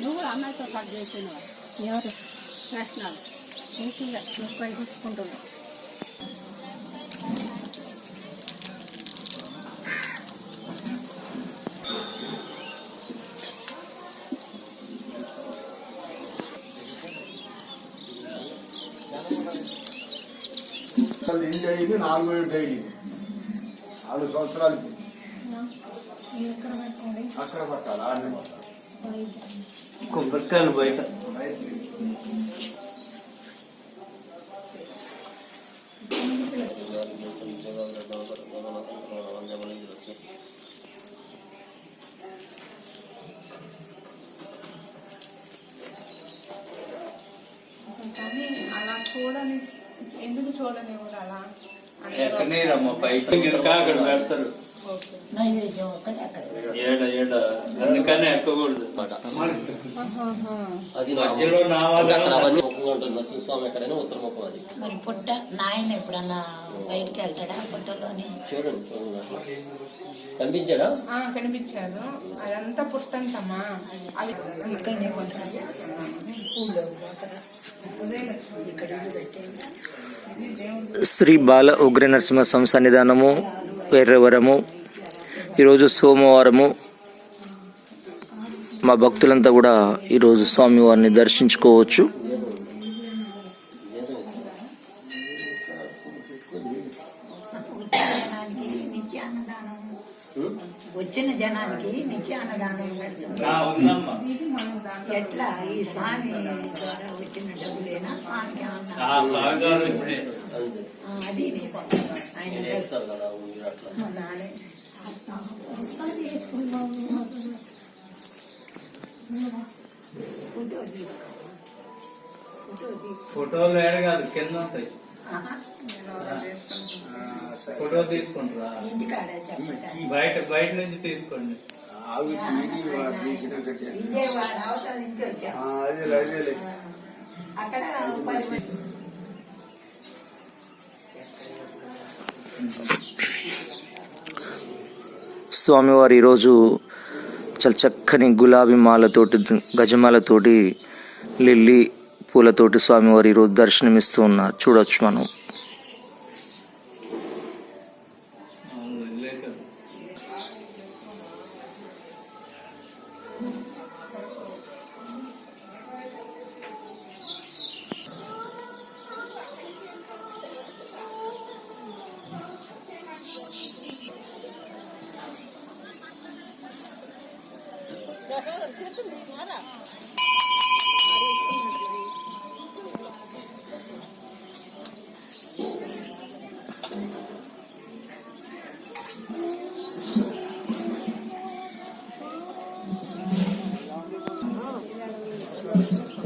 నువ్వు అమ్మాయితో పాటు చేసినవా ఎవరు? నేషనల్ ఈజీగా నువ్వు పోయి తెచ్చుకుంటున్నావు అసలు ఇంటి అయింది నాలుగు ఏళ్ళు అయింది నాలుగు సంవత్సరాలకి అక్కడ పట్టాలి? పట్టాలి? కొబ్బరికాయలు బయట. అలా చూడని ఎందుకు చూడనివ్వరు అలా? ఇంకా అక్కడ పెడతారు ఓకే. నైవేద్యం ఒక్కటి అక్కడ. ఏడ ఏడ? అందుకనే ఎక్కకూడదు. అది మధ్యలో నా అంటే అక్కడ వాళ్ళ అవన్నీ ముఖంగా ఉంటుంది. నరసింహస్వామి ఎక్కడైనా ఉత్తర ముఖం అది మరి పుట్ట నాయన ఎప్పుడన్నా బయటికి వెళ్తాడా పుట్టలోని? చూడండి చూడండి అట్లా కనిపించాడా? ఆ, కనిపించారు అదంతా పుట్టంతమ్మా. అవి ఇక్కడ శ్రీ బాల ఉగ్ర నరసింహ స్వామి సన్నిధానము ఈరోజు సోమవారము. మా భక్తులంతా కూడా ఈరోజు స్వామివారిని దర్శించుకోవచ్చు. జనానికి నిత్య అన్నదానం. వచ్చిన జనానికి నిత్య అన్నదానం ఎట్లా? ఈ స్వామి ద్వారా వచ్చిన డబ్బులేనా? స్వామికి అది ఆయన ఫోటోలు ఏడ కాదు కింద ఉంటాయి. ఫోటో తీసుకుంటారా? బయట బయట నుంచి తీసుకోండి. తీరి తీసినాక అదేలే అక్కడ స్వామివారు ఈరోజు చాలా చక్కని గులాబీ మాలతోటి గజమాలతోటి లిల్లీ పూలతోటి స్వామివారు ఈరోజు దర్శనమిస్తూ ఉన్నారు. చూడొచ్చు మనం. Gracias.